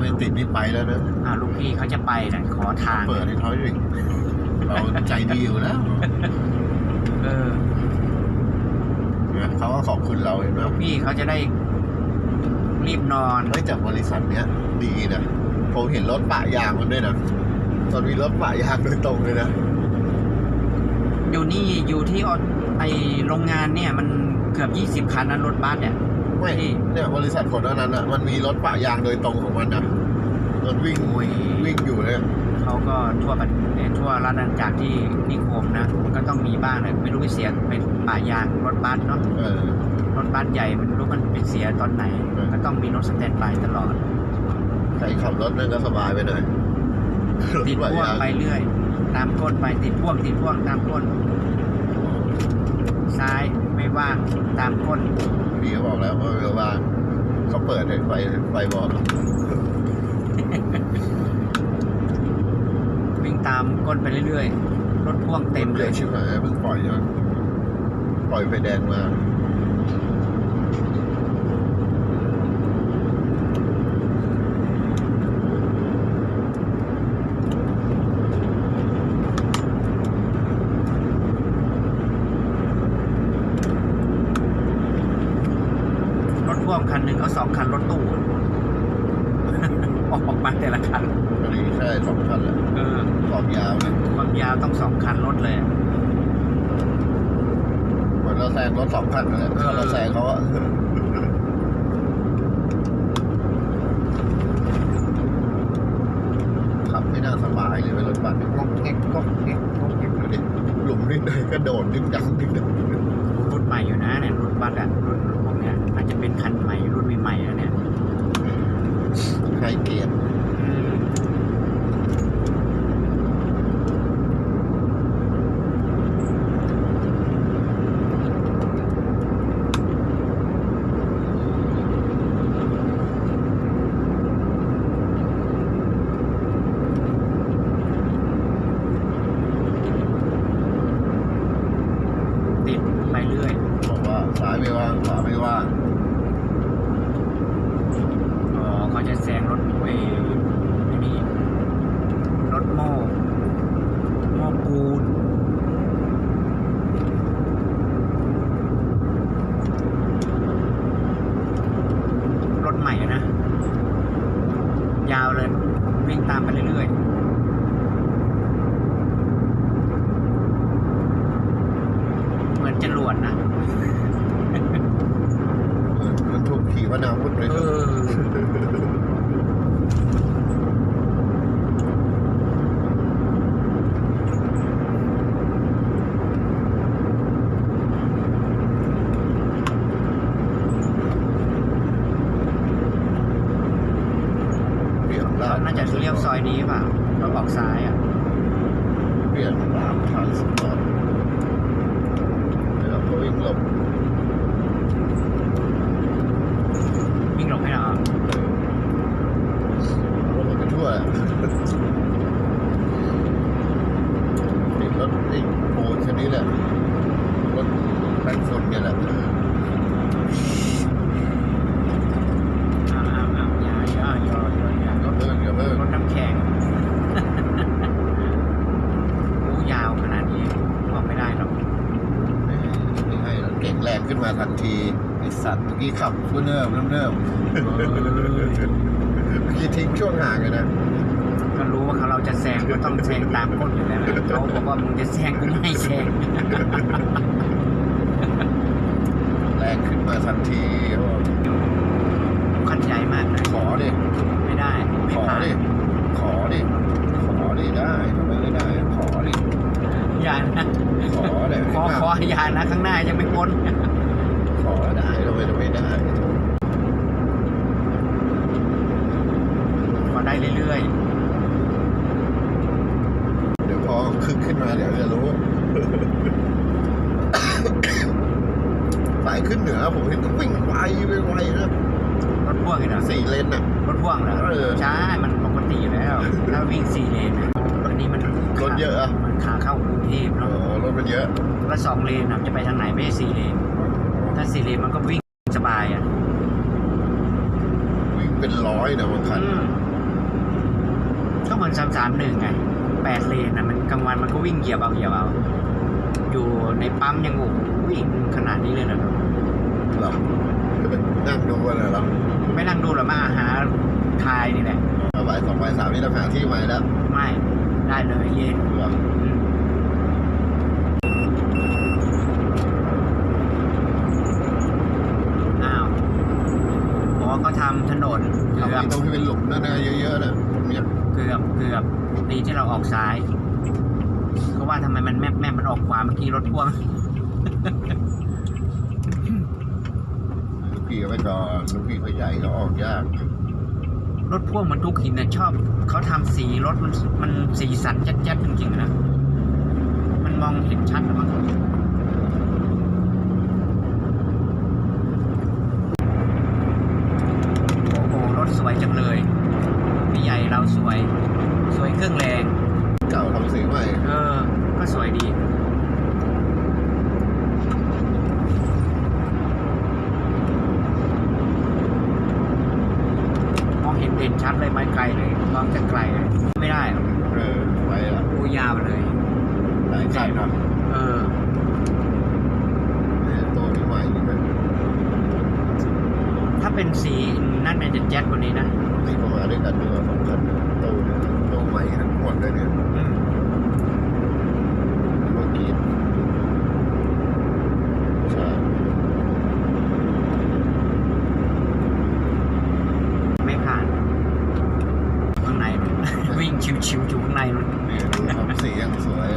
ไม่ติดนี่ไปแล้วนะอ่าลูกพี่เขาจะไปนะขอทางเปิดให้เขาดิเราใจดีอยู่แล้วเออนะเขาก็ขอบคุณเราเห็นไหมลูกพี่เขาจะได้รีบนอนเฮ้ยจากบริษัทเนี้ย ดีนะผมเห็นรถปะยางมันด้วยนะตอนมีรถปะยางโดยตรงเลยนะอยู่นี่อยู่ที่ออไอโรงงานเนี่ย มันเกือบยี่สิบคันนะรถบัสเนี่ย ไม่ที่เนี่ยบริษัทคนนั้นอะ มันมีรถปะยางโดยตรงของมันนะมันวิ่งโอ้ยวิ่งอยู่เนี่ยเขาก็ทั่วประเทศทั่วรัฐอาณาจักรที่นิคมนะมันก็ต้องมีบ้างเลยไม่รู้ไปเสียเป็นป่ายางรถบัสเนาะเออรถบัสใหญ่มันไม่รู้มันไปเสียตอนไหนเออก็ต้องมีรถสแตนด์บายตลอดใครขับรถนั่นก็สบายไปหน่อยรถติดปะพ่วงยางไปเรื่อย ตามก้นไปติดพ่วงติดพ่วงตามก้น ซ้ายไม่ว่างตามก้นพี่เขาบอกแล้วว่าเรือว่างเขาเปิดให้ไฟไฟบอกวิ่งตามก้นไปเรื่อยๆ รถพ่วงเต็มเยเลยอะชิบหายเพิ่งปล่อยยังปล่อยไฟแดงมา รถพ่วงคันหนึ่งเขาสองคันรถตู้ออกมาแต่ละคันพอดีใช่สองคันแหละเออขอบยาวนะความยาวต้องสองคันรถเลยอะเหมือนเราแซงรถสองคันนั่นแหละเออถ้าเราแซงเขาอะขับไม่น่าสบายเลยเว้ยรถบัสเนี่ยก๊อกแก๊กก๊อกแก๊กก๊อกแก๊กดูดิหลุมนิดหน่อยก็โดดดึงดังดึงดังดึงดังรุ่นใหม่อยู่นะเนี่ยรุ่นบัสอะรุ่นพวก เนี้ยอาจจะเป็นคันใหม่รุ่นใหม่ๆแล้วเนี่ย ไฮเกียร์ อืมติดไปเรื่อย บอกว่าซ้ายไม่ว่างขวาไม่ว่าง อ๋อเขาจะแซงรถเอไอ้นี่รถโม่โม่ปูน รถใหม่อะนะ ยาวเลย วิ่งตามไปเรื่อยๆ เหมือนจรวดนะ เหมือนมันถูกขี่ว่านาวุธเลย เอ นะ อ เปลี่ยนร้า เขา น น่าจะเลี้ยวซ อยนี้เปล่าเราออกซ้ายอะเปลี่ยนร้านทางสปอร์ตแล้วก็วิ่งหลบวิ่งหลบให้เรารถมันไปทั่วแหละติดรถไอ้โปูนคันนี้แหละรถแบงฟุนเนี่ยแหละ อ้าวอ้าวอ้าวอย่าอย่าอย่าอย่าอย่า อย่าเพิ่งอย่าเพิ่ง รถน้ำแข็ง โอ้ยาวขนาดนี้ออกไม่ได้หรอก ไม่ให้รถเก่งแรง ขึ้นมาทันทีไอสัตว์เมื่อกี้ขับฟูเนิบเนิบเมื่อกี้ทิ้งช่วงห่างเลยนะก็รู้ว่าเขาเราจะแซงก็ต้องแซงตามก้นอยู่แล้วนะเขาบอกว่ามึงจะแซงกูไม่ให้แซงแรงขึ้นมาทันทีเขาบอกคันใหญ่มากเลยขอดิไม่ได้ไม่ขอผ่านดิขอดิขอดิได้ทำไมไม่ได้ ขอดิอย่านะขอได้ขอขออย่านะข้างหน้ายังไม่พ้น ขอได้ทำไมจะไม่ได้ ขอได้เรื่อยเดี๋ยวพอคึกขึ้นมาเดี๋ยวจะรู้ สายขึ้นเหนือผมเห็นต้องวิ่งไวไวๆนะๆรถพ่วงเหรอสี่เลนน่ะ รถพ่วงเหรอเออใช่ มันปกติอยู่แล้ว ถ้าวิ่งสี่เลนนะอันนี้มันรถเยอะอะมันขาเข้ากรุงเทพอ๋เนาะอรถมันเยอะแล้วสองเลนน่ะจะไปทางไหนไม่ใช่สี่เลน ถ้าสี่เลนมันก็วิ่งสบายอะ วิ่งเป็นร้อยนะบางคันอืมก็เหมือนสามสามหนึ่งไงแปดเลนอะมันกลางวันมันก็วิ่งเหยียบเอาเหยียบเอา อยู่ในปั๊มยังโอ้โหวิ่งขนาดนี้เลยเหรอหรอนั่งดูกันเลยเหรอไม่นั่งดูหรอกมาหาทายนี่แหละเอาบ่ายสองบ่ายสามนี่เราหาที่ใหม่แล้วไม่ได้เลยเย็นเหรออืมอ้าวบอกว่าเขาทำถนนเกื ทำ อบไมต้องให้เป็นหลุมนั่นนะเยอะๆนะผมอยากเกือบเกือบดีที่เราออกซ้ายเขาว่าทำไมมันแม่แม่มันออกขวาเมื่อกี้รถพ่วงลูกพี่ก็ไปก่อนลูกพี่เขาใหญ่เขาออกยากรถพ่วงมันทุกหินนะชอบเขาทำสีรถมันมันสีสันแจ๊ดๆจริงๆนะมันมองเห็นชัดนะมั้งโอ้โห รถสวยจังเลยพี่ใหญ่เราสวย สวยเครื่องแรง เก่าทำสีใหม่ เออ ก็สวยดี มองเห็นเด่น ชัดเลยไม้ไกลเลยมองจากไกลเลยไม่ได้หรอกเออไว้ละกูยาวเลยหลายคันนะเออเนี่ยตัวนี้ใหม่นี่มันถ้าเป็นสีนั่นเนี่ยจะแจ๊ดกว่านี้นะตีเข้ามาด้วยกันด้วยสองคันตัวนึงตัวใหม่ทั้งหมดเลยเนี่ย อืม เมื่อกี้ใช่ ไม่ผ่าน ข้างใน วิ่ง ชิวๆอยู่ข้างในมันสียังสวย